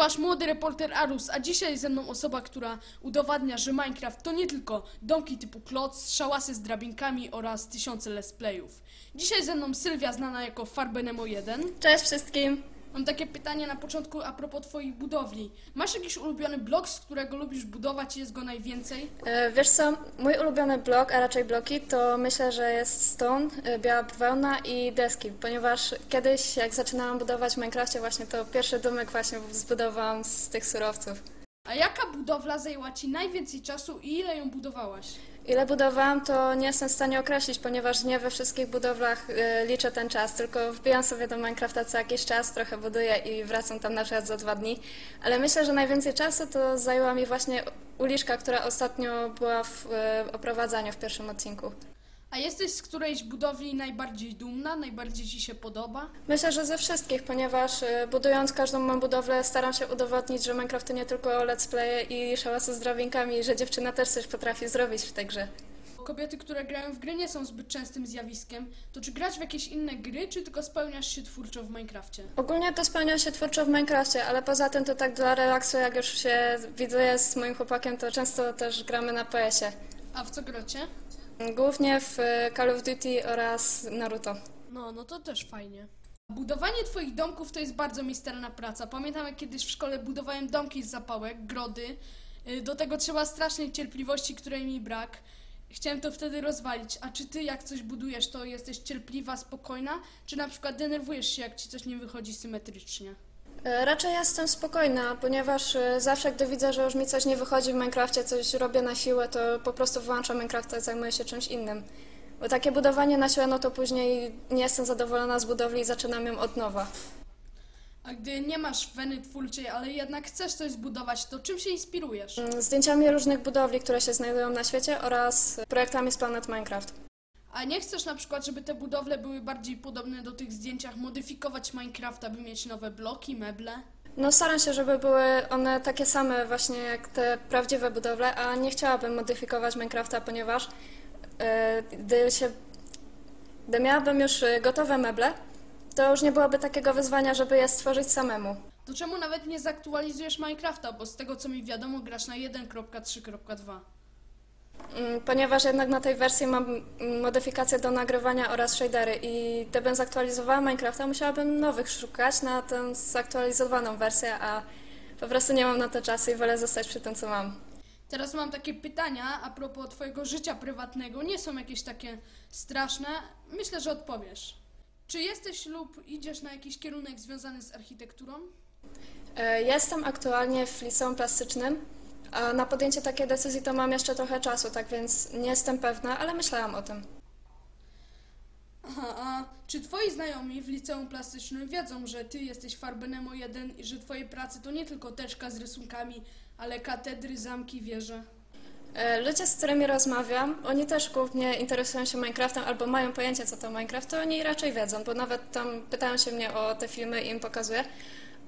wasz młody reporter Arus, a dzisiaj ze mną osoba, która udowadnia, że Minecraft to nie tylko domki typu kloc, szałasy z drabinkami oraz tysiące let's playów. Dzisiaj ze mną Sylwia, znana jako Farbenemo 1. Cześć wszystkim! Mam takie pytanie na początku a propos twoich budowli. Masz jakiś ulubiony blok, z którego lubisz budować i jest go najwięcej? E, Wiesz co, mój ulubiony blok, a raczej bloki, to myślę, że jest stone, e, biała bawełna i deski, ponieważ kiedyś jak zaczynałam budować w Minecrafcie właśnie, to pierwszy domek właśnie zbudowałam z tych surowców. A jaka budowla zajęła ci najwięcej czasu i ile ją budowałaś? Ile budowałam, to nie jestem w stanie określić, ponieważ nie we wszystkich budowlach e, liczę ten czas, tylko wbijam sobie do Minecrafta co jakiś czas, trochę buduję i wracam tam na przykład za dwa dni. Ale myślę, że najwięcej czasu to zajęła mi właśnie uliczka, która ostatnio była w e, oprowadzaniu w pierwszym odcinku. A jesteś z którejś budowli najbardziej dumna, najbardziej ci się podoba? Myślę, że ze wszystkich, ponieważ e, budując każdą moją budowlę staram się udowodnić, że Minecraft to nie tylko let's playe i szałasy z drabinkami, że dziewczyna też coś potrafi zrobić w tej grze. Kobiety, które grają w gry nie są zbyt częstym zjawiskiem. To czy grać w jakieś inne gry, czy tylko spełniasz się twórczo w Minecrafcie? Ogólnie to spełnia się twórczo w Minecrafcie, ale poza tym to tak dla relaksu, jak już się widzę z moim chłopakiem, to często też gramy na PS-ie. A w co gracie? Głównie w e, Call of Duty oraz Naruto. No, no to też fajnie. Budowanie twoich domków to jest bardzo misterna praca. Pamiętam, jak kiedyś w szkole budowałem domki z zapałek, grody. Y, Do tego trzeba strasznej cierpliwości, której mi brak. Chciałem to wtedy rozwalić. A czy ty, jak coś budujesz, to jesteś cierpliwa, spokojna? Czy na przykład denerwujesz się, jak ci coś nie wychodzi symetrycznie? E, Raczej jestem spokojna, ponieważ e, zawsze, gdy widzę, że już mi coś nie wychodzi w Minecrafcie, coś robię na siłę, to po prostu wyłączam Minecrafta i zajmuję się czymś innym. Bo takie budowanie na siłę, no to później nie jestem zadowolona z budowli i zaczynam ją od nowa. A gdy nie masz weny twórczej, ale jednak chcesz coś zbudować, to czym się inspirujesz? Mm, Zdjęciami różnych budowli, które się znajdują na świecie oraz projektami z planet Minecraft. A nie chcesz na przykład, żeby te budowle były bardziej podobne do tych zdjęciach, modyfikować Minecrafta, by mieć nowe bloki, meble? No staram się, żeby były one takie same właśnie jak te prawdziwe budowle, a nie chciałabym modyfikować Minecrafta, ponieważ e, gdy się gdy miałabym już e, gotowe meble, to już nie byłoby takiego wyzwania, żeby je stworzyć samemu. To czemu nawet nie zaktualizujesz Minecrafta, bo z tego co mi wiadomo grasz na 1.3.2. Mm, Ponieważ jednak na tej wersji mam mm, modyfikacje do nagrywania oraz shadery i gdybym zaktualizowała Minecrafta, musiałabym nowych szukać na tę zaktualizowaną wersję, a po prostu nie mam na to czasu i wolę zostać przy tym, co mam. Teraz mam takie pytania a propos twojego życia prywatnego. Nie są jakieś takie straszne. Myślę, że odpowiesz. Czy jesteś lub idziesz na jakiś kierunek związany z architekturą? E, Jestem aktualnie w liceum plastycznym, a na podjęcie takiej decyzji to mam jeszcze trochę czasu, tak więc nie jestem pewna, ale myślałam o tym. Aha, a czy twoi znajomi w liceum plastycznym wiedzą, że ty jesteś Farbenemo 1 i że twoje prace to nie tylko teczka z rysunkami, ale katedry, zamki, wieże? E, Ludzie, z którymi rozmawiam, oni też głównie interesują się Minecraftem albo mają pojęcie, co to Minecraft, to oni raczej wiedzą, bo nawet tam pytają się mnie o te filmy i im pokazuję.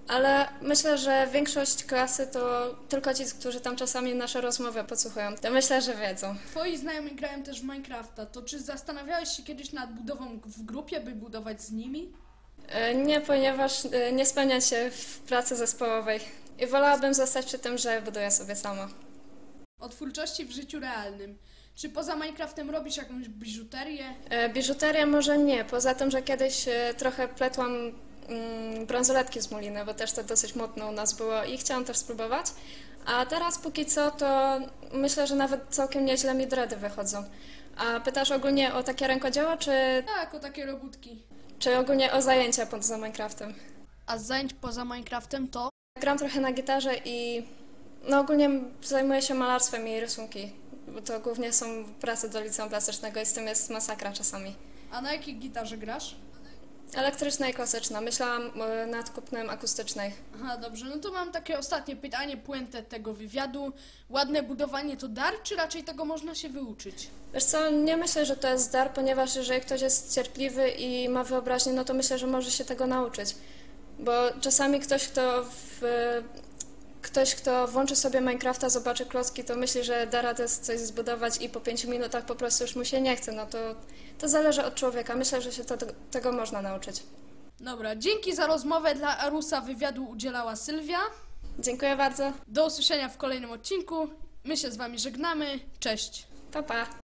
Ale myślę, że większość klasy to tylko ci, którzy tam czasami nasze rozmowy podsłuchują. To myślę, że wiedzą. Twoi znajomi grają też w Minecrafta. To czy zastanawiałeś się kiedyś nad budową w grupie, by budować z nimi? E, Nie, ponieważ e, nie spełniam się w pracy zespołowej i wolałabym zostać przy tym, że buduję sobie sama. O twórczości w życiu realnym. Czy poza Minecraftem robisz jakąś biżuterię? E, Biżuterię może nie, poza tym, że kiedyś trochę pletłam mm, bransoletki z muliny, bo też to dosyć modne u nas było i chciałam też spróbować. A teraz póki co to myślę, że nawet całkiem nieźle mi dredy wychodzą. A pytasz ogólnie o takie rękodzieło, czy, Tak, o takie robótki. czy ogólnie o zajęcia poza Minecraftem? A z zajęć poza Minecraftem to? Gram trochę na gitarze i no ogólnie zajmuję się malarstwem i rysunki, bo to głównie są prace do liceum plastycznego i z tym jest masakra czasami. A na jakiej gitarze grasz? Elektryczna i klasyczna. Myślałam e, nad kupnem akustycznej. Aha, dobrze. No to mam takie ostatnie pytanie, puentę tego wywiadu. Ładne budowanie to dar, czy raczej tego można się wyuczyć? Wiesz co, nie myślę, że to jest dar, ponieważ jeżeli ktoś jest cierpliwy i ma wyobraźnię, no to myślę, że może się tego nauczyć. Bo czasami ktoś, kto w, ktoś, kto włączy sobie Minecrafta, zobaczy klocki, to myśli, że da radę coś zbudować i po pięciu minutach po prostu już mu się nie chce. No to, to zależy od człowieka. Myślę, że się to, tego można nauczyć. Dobra, dzięki za rozmowę. Dla Arusa wywiadu udzielała Sylwia. Dziękuję bardzo. Do usłyszenia w kolejnym odcinku. My się z Wami żegnamy. Cześć! Pa, pa.